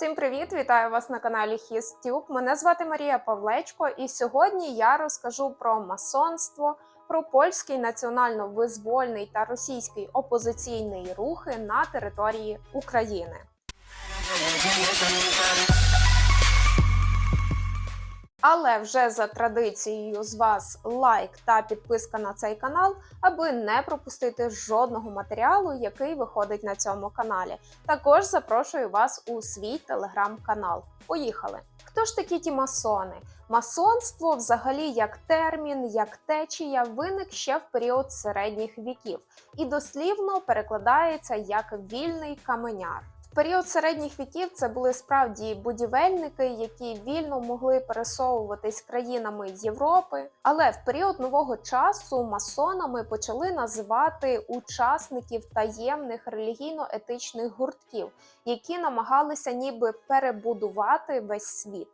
Всім привіт! Вітаю вас на каналі HisTube. Мене звати Марія Павлечко, і сьогодні я розкажу про масонство, про польський національно-визвольний та російський опозиційний рухи на території України. Але вже за традицією з вас лайк та підписка на цей канал, аби не пропустити жодного матеріалу, який виходить на цьому каналі. Також запрошую вас у свій телеграм-канал. Поїхали! Хто ж такі ті масони? Масонство, взагалі, як термін, як течія, виник ще в період середніх віків і дослівно перекладається як вільний каменяр. Період середніх віків це були справді будівельники, які вільно могли пересовуватись країнами Європи. Але в період нового часу масонами почали називати учасників таємних релігійно-етичних гуртків, які намагалися ніби перебудувати весь світ.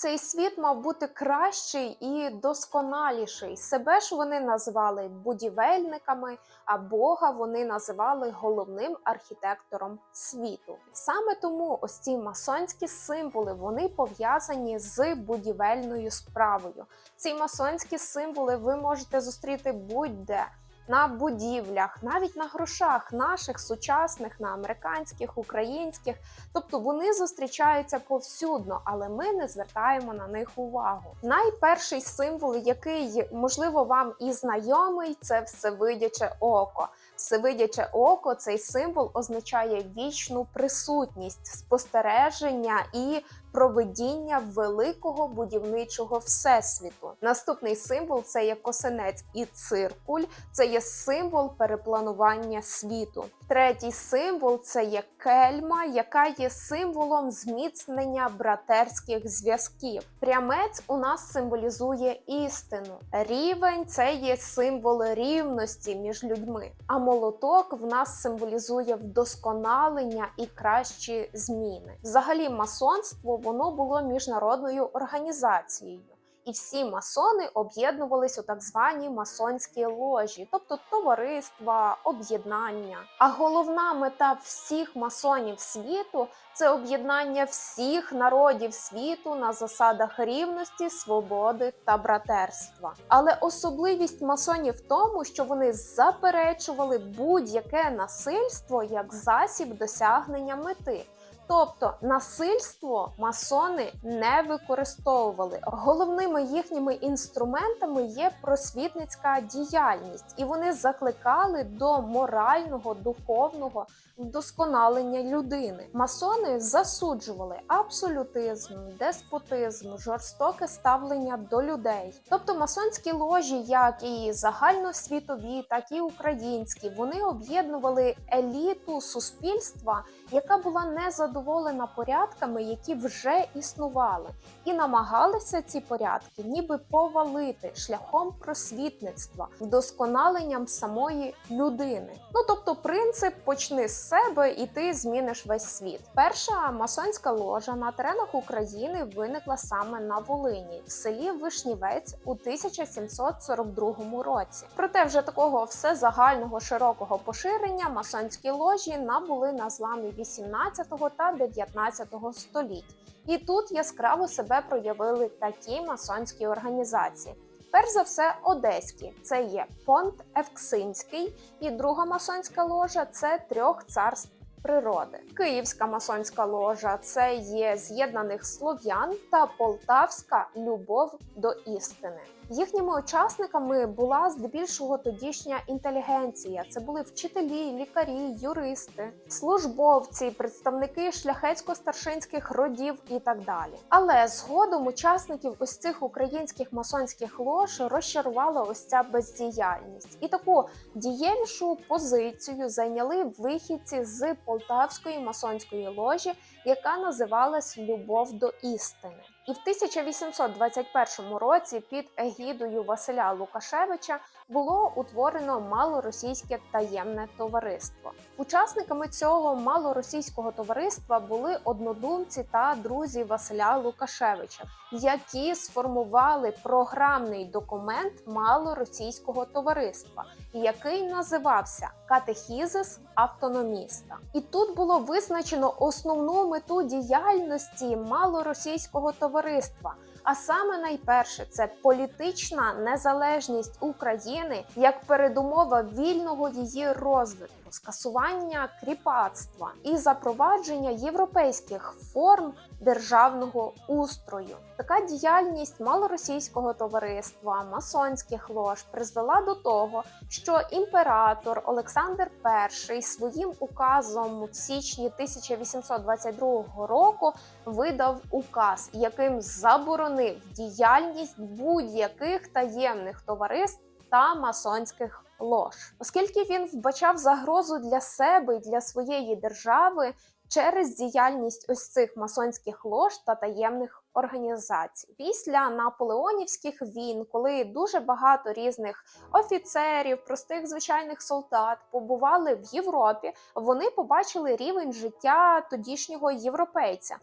Цей світ мав бути кращий і досконаліший. Себе ж вони називали будівельниками, а Бога вони називали головним архітектором світу. Саме тому ось ці масонські символи вони пов'язані з будівельною справою. Ці масонські символи ви можете зустріти будь-де. На будівлях, навіть на грошах наших сучасних, на американських, українських, тобто вони зустрічаються повсюдно, але ми не звертаємо на них увагу. Найперший символ, який можливо вам і знайомий, це всевидяче око. Всевидяче око цей символ означає вічну присутність, спостереження і проведіння великого будівничого всесвіту. Наступний символ це є косинець і циркуль, це є символ перепланування світу. Третій символ це є кельма, яка є символом зміцнення братерських зв'язків. Прямець у нас символізує істину. Рівень це є символ рівності між людьми. А молоток в нас символізує вдосконалення і кращі зміни. Взагалі, масонство воно було міжнародною організацією. І всі масони об'єднувались у так звані масонські ложі, тобто товариства, об'єднання. А головна мета всіх масонів світу це об'єднання всіх народів світу на засадах рівності, свободи та братерства. Але особливість масонів в тому, що вони заперечували будь-яке насильство як засіб досягнення мети. Тобто насильство масони не використовували. Головними їхніми інструментами є просвітницька діяльність, і вони закликали до морального, духовного вдосконалення людини. Масони засуджували абсолютизм, деспотизм, жорстоке ставлення до людей. Тобто масонські ложі, як і загальносвітові, так і українські, вони об'єднували еліту суспільства, яка була не задоволена порядками, які вже існували, і намагалися ці порядки ніби повалити шляхом просвітництва, вдосконаленням самої людини. Ну тобто, принцип почни з себе і ти зміниш весь світ. Перша масонська ложа на теренах України виникла саме на Волині, в селі Вишнівець у 1742 році. Проте вже такого всезагального широкого поширення масонські ложі набули на зламі 18 та 19 століть. І тут яскраво себе проявили такі масонські організації. Перш за все, одеські це є Понт Евксинський, і друга масонська ложа це трьох царств природи. Київська масонська ложа це є з'єднаних слов'ян та полтавська любов до істини. Їхніми учасниками була здебільшого тодішня інтелігенція. Це були вчителі, лікарі, юристи, службовці, представники шляхетсько-старшинських родів і так далі. Але згодом учасників ось цих українських масонських лож розчарувала ось ця бездіяльність, і таку дієвішу позицію зайняли вихідці з полтавської масонської ложі, яка називалась Любов до істини. І в 1821 році під егідою Василя Лукашевича було утворено малоросійське таємне товариство. Учасниками цього малоросійського товариства були однодумці та друзі Василя Лукашевича, які сформували програмний документ малоросійського товариства, який називався Катехізис автономіста. І тут було визначено основну мету діяльності малоросійського товариства. А саме найперше це політична незалежність України як передумова вільного її розвитку, скасування кріпацтва і запровадження європейських форм державного устрою. Така діяльність малоросійського товариства, масонських лож призвела до того, що імператор Олександр І своїм указом в січні 1822 року видав указ, яким заборонив діяльність будь-яких таємних товариств та масонських лож, оскільки він вбачав загрозу для себе і для своєї держави через діяльність ось цих масонських лож та таємних організацій. Після наполеонівських війн, коли дуже багато різних офіцерів, простих звичайних солдат побували в Європі, вони побачили рівень життя тодішнього європейця.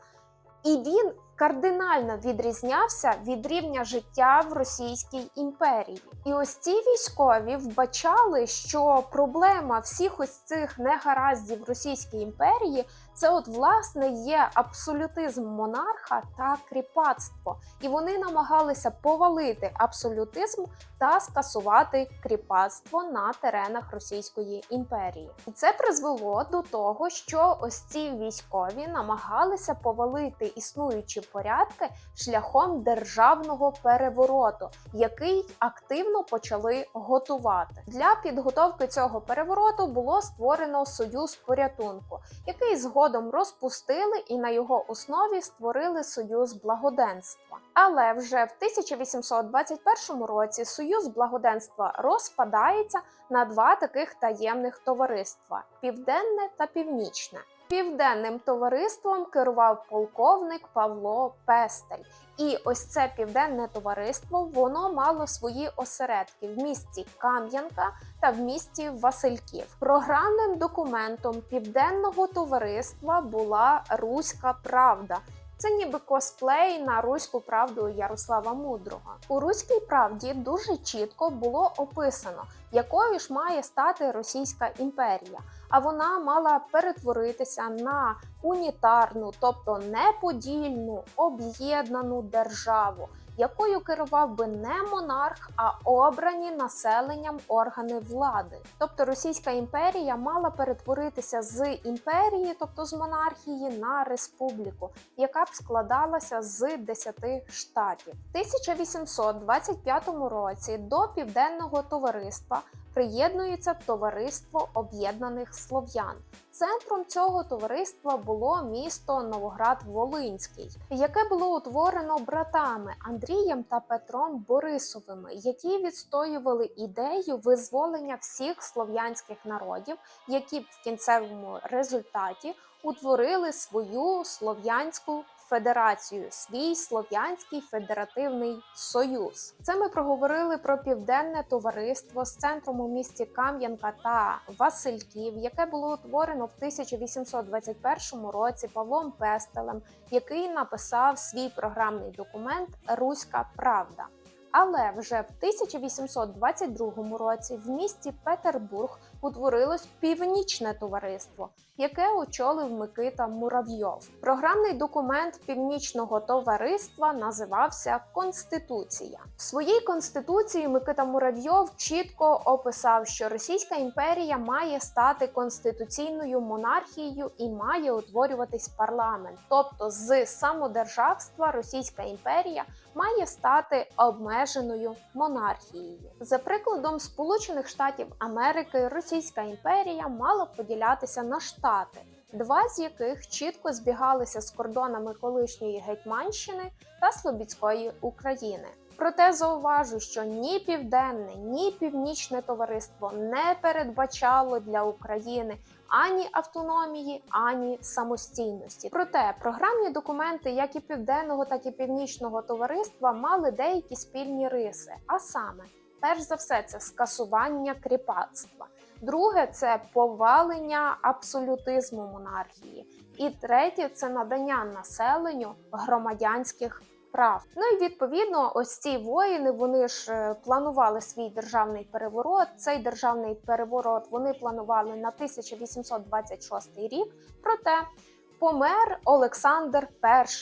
І він кардинально відрізнявся від рівня життя в Російській імперії. І ось ці військові вбачали, що проблема всіх ось цих негараздів Російської імперії це, от власне, є абсолютизм монарха та кріпацтво. І вони намагалися повалити абсолютизм та скасувати кріпацтво на теренах Російської імперії. І це призвело до того, що ось ці військові намагалися повалити існуючі порядки шляхом державного перевороту, який активно почали готувати. Для підготовки цього перевороту було створено союз порятунку, який згодом розпустили і на його основі створили союз благоденства. Але вже в 1821 році союз благоденства розпадається на два таких таємних товариства: південне та північне. Південним товариством керував полковник Павло Пестель. І ось це південне товариство воно мало свої осередки в місті Кам'янка та в місті Васильків. Програмним документом південного товариства була Руська Правда. Це ніби косплей на руську правду Ярослава Мудрого. У руській правді дуже чітко було описано, якою ж має стати Російська імперія. А вона мала перетворитися на унітарну, тобто неподільну, об'єднану державу, якою керував би не монарх, а обрані населенням органи влади. Тобто Російська імперія мала перетворитися з імперії, тобто з монархії, на республіку, яка б складалася з 10 штатів. В 1825 році до південного товариства приєднується Товариство Об'єднаних Слов'ян. Центром цього товариства було місто Новоград-Волинський, яке було утворено братами Андрієм та Петром Борисовими, які відстоювали ідею визволення всіх слов'янських народів, які в кінцевому результаті утворили свою слов'янську федерацію, свій слов'янський федеративний союз. Це ми проговорили про південне товариство з центром у місті Кам'янка та Васильків, яке було утворено в 1821 році Павлом Пестелем, який написав свій програмний документ Руська Правда. Але вже в 1822 році в місті Петербург утворилось північне товариство, яке очолив Микита Муравйов. Програмний документ північного товариства називався Конституція. В своїй конституції Микита Муравйов чітко описав, що Російська імперія має стати конституційною монархією і має утворюватись парламент, тобто з самодержавства Російська імперія має стати обмеженою монархією. За прикладом Сполучених Штатів Америки, Російська імперія мала поділятися на штати, два з яких чітко збігалися з кордонами колишньої Гетьманщини та Слобідської України. Проте зауважу, що ні південне, ні північне товариство не передбачало для України ані автономії, ані самостійності. Проте програмні документи, як і південного, так і північного товариства, мали деякі спільні риси, а саме. Перш за все, це скасування кріпацтва. Друге це повалення абсолютизму монархії. І третє це надання населенню громадянських прав. Ну і відповідно, ось ці воїни вони ж е, планували свій державний переворот. Цей державний переворот вони планували на 1826 рік. Проте помер Олександр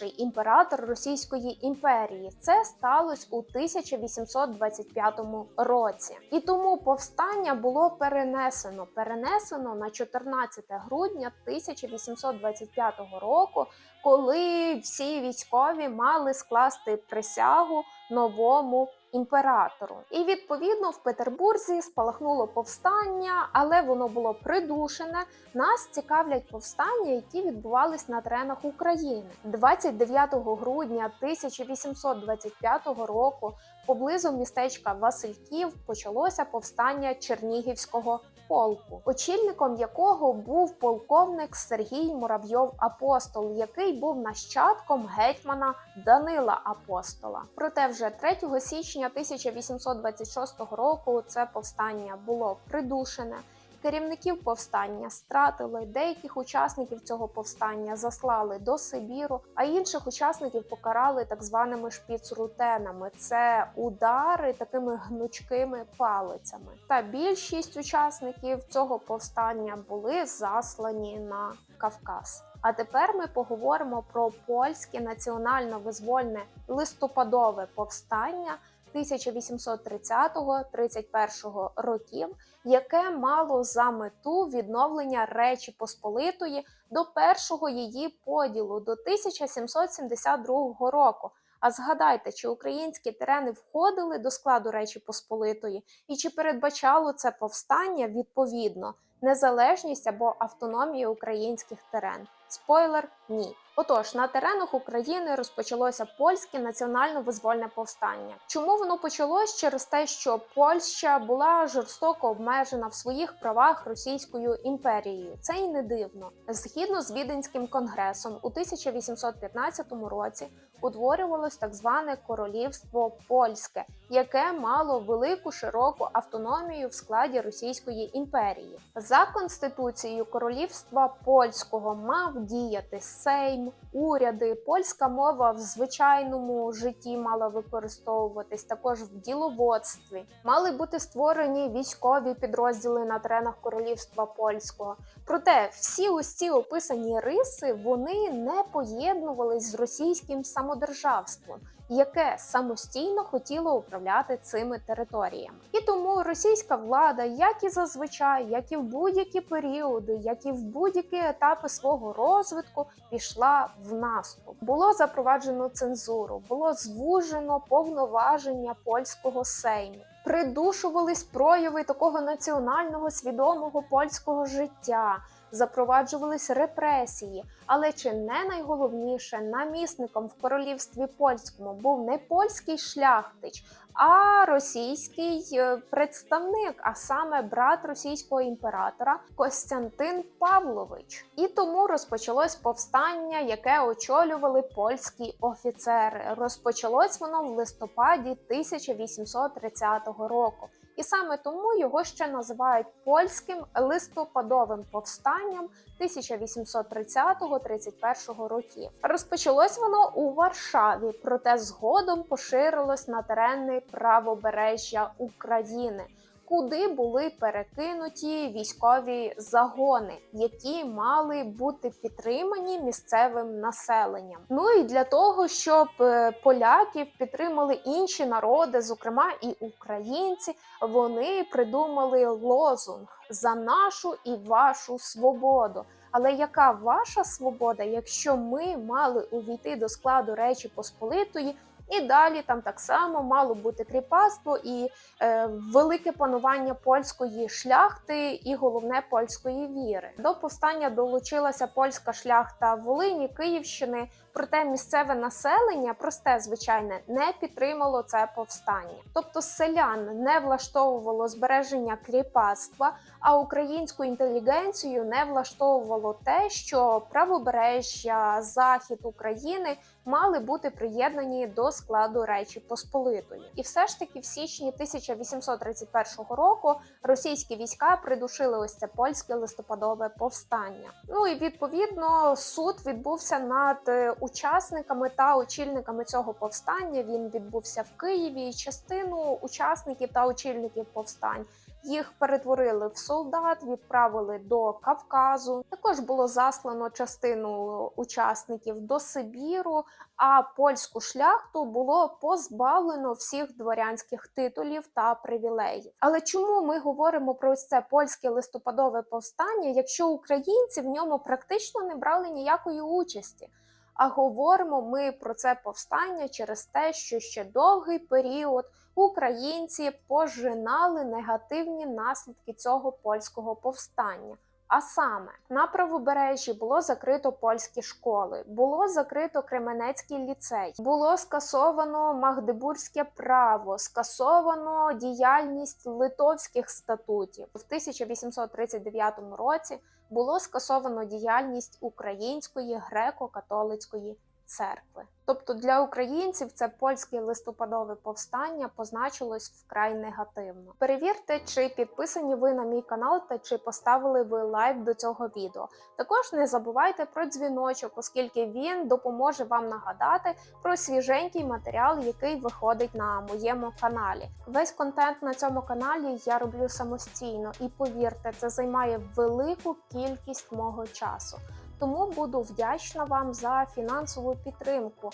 І, імператор Російської імперії. Це сталося у 1825 році. І тому повстання було перенесено. Перенесено на 14 грудня 1825 року, коли всі військові мали скласти присягу новому імператору. І відповідно в Петербурзі спалахнуло повстання, але воно було придушене. Нас цікавлять повстання, які відбувались на теренах України 29 грудня 1825 року. Поблизу містечка Васильків почалося повстання Чернігівського полку, очільником якого був полковник Сергій Муравйов Апостол, який був нащадком гетьмана Данила Апостола. Проте вже 3 січня 1826 року це повстання було придушене. Керівників повстання стратили, деяких учасників цього повстання заслали до Сибіру, а інших учасників покарали так званими шпіцрутенами. Це удари такими гнучкими палицями. Та більшість учасників цього повстання були заслані на Кавказ. А тепер ми поговоримо про польське національно-визвольне листопадове повстання 1830-31 років, яке мало за мету відновлення Речі Посполитої до першого її поділу до 1772 року. А згадайте, чи українські терени входили до складу Речі Посполитої, і чи передбачало це повстання відповідно незалежність або автономію українських терен? Спойлер ні. Отож, на теренах України розпочалося польське національно-визвольне повстання. Чому воно почалось? Через те, що Польща була жорстоко обмежена в своїх правах Російською імперією. Це і не дивно. Згідно з Віденським конгресом, у 1815 році утворювалось так зване королівство польське, яке мало велику широку автономію в складі Російської імперії. За конституцією королівства польського мав діяти Сейм, уряди, польська мова в звичайному житті мала використовуватись також в діловодстві. Мали бути створені військові підрозділи на теренах королівства польського. Проте всі ці описані риси вони не поєднувались з російським самодержавством. Яке самостійно хотіло управляти цими територіями, і тому російська влада, як і зазвичай, як і в будь-які періоди, як і в будь-які етапи свого розвитку, пішла в наступ. Було запроваджено цензуру, було звужено повноваження польського сейму. Придушувались прояви такого національного свідомого польського життя, запроваджувались репресії. Але чи не найголовніше намісником в королівстві польському був не польський шляхтич, а російський е, представник, а саме брат російського імператора Костянтин Павлович. І тому розпочалось повстання, яке очолювали польські офіцери. Розпочалось воно в листопаді 1830 року. І саме тому його ще називають польським листопадовим повстанням 1830-31 років. Розпочалось воно у Варшаві, проте згодом поширилось на терени правобережжя України. Куди були перекинуті військові загони, які мали бути підтримані місцевим населенням? Ну і для того, щоб е, поляків підтримали інші народи, зокрема і українці, вони придумали лозунг за нашу і вашу свободу. Але яка ваша свобода, якщо ми мали увійти до складу Речі Посполитої? І далі там так само мало бути кріпацтво і е, велике панування польської шляхти, і головне польської віри. До повстання долучилася польська шляхта Волині, Київщини. Проте місцеве населення, просте звичайне, не підтримало це повстання. Тобто селян не влаштовувало збереження кріпацтва, А українську інтелігенцію не влаштовувало те, що правобережжя, захід України мали бути приєднані до складу Речі Посполитої. І все ж таки, в січні 1831 року російські війська придушили ось це польське листопадове повстання. Ну і відповідно суд відбувся над е, учасниками та очільниками цього повстання. Він відбувся в Києві. Частину учасників та очільників повстань їх перетворили в солдат, відправили до Кавказу. Також було заслано частину учасників до Сибіру. А польську шляхту було позбавлено всіх дворянських титулів та привілеїв. Але чому ми говоримо про ось це польське листопадове повстання, якщо українці в ньому практично не брали ніякої участі? А говоримо ми про це повстання через те, що ще довгий період українці пожинали негативні наслідки цього польського повстання. А саме на правобережжі було закрито польські школи, було закрито Кременецький ліцей, було скасовано Магдебурзьке право, скасовано діяльність литовських статутів. В 1839 році було скасовано діяльність Української греко-католицької церкви. Тобто для українців це польське листопадове повстання позначилось вкрай негативно. Перевірте, чи підписані ви на мій канал та чи поставили ви лайк до цього відео. Також не забувайте про дзвіночок, оскільки він допоможе вам нагадати про свіженький матеріал, який виходить на моєму каналі. Весь контент на цьому каналі я роблю самостійно, і повірте, це займає велику кількість мого часу. Тому буду вдячна вам за фінансову підтримку.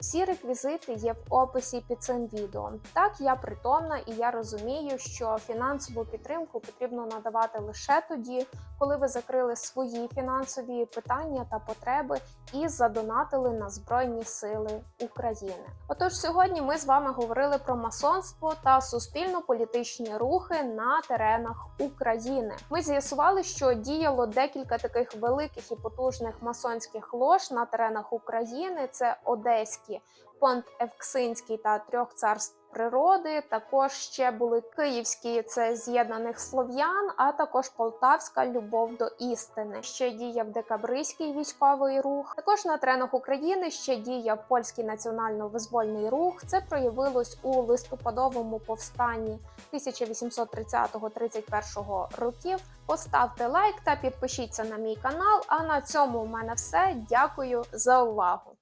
Всі реквізити є в описі під цим відео. Так, я притомна і я розумію, що фінансову підтримку потрібно надавати лише тоді, коли ви закрили свої фінансові питання та потреби і задонатили на Збройні Сили України. Отож, сьогодні ми з вами говорили про масонство та суспільно-політичні рухи на теренах України. Ми з'ясували, що діяло декілька таких великих і потужних масонських лож на теренах України. Це Одеські, Понт Евксинський та трьох царств природи. Також ще були київські це з'єднаних слов'ян, а також полтавська любов до істини. Ще діяв декабристський військовий рух. Також на теренах України ще діяв польський національно-визвольний рух. Це проявилось у листопадовому повстанні 1830-31 років. Поставте лайк та підпишіться на мій канал. А на цьому у мене все. Дякую за увагу.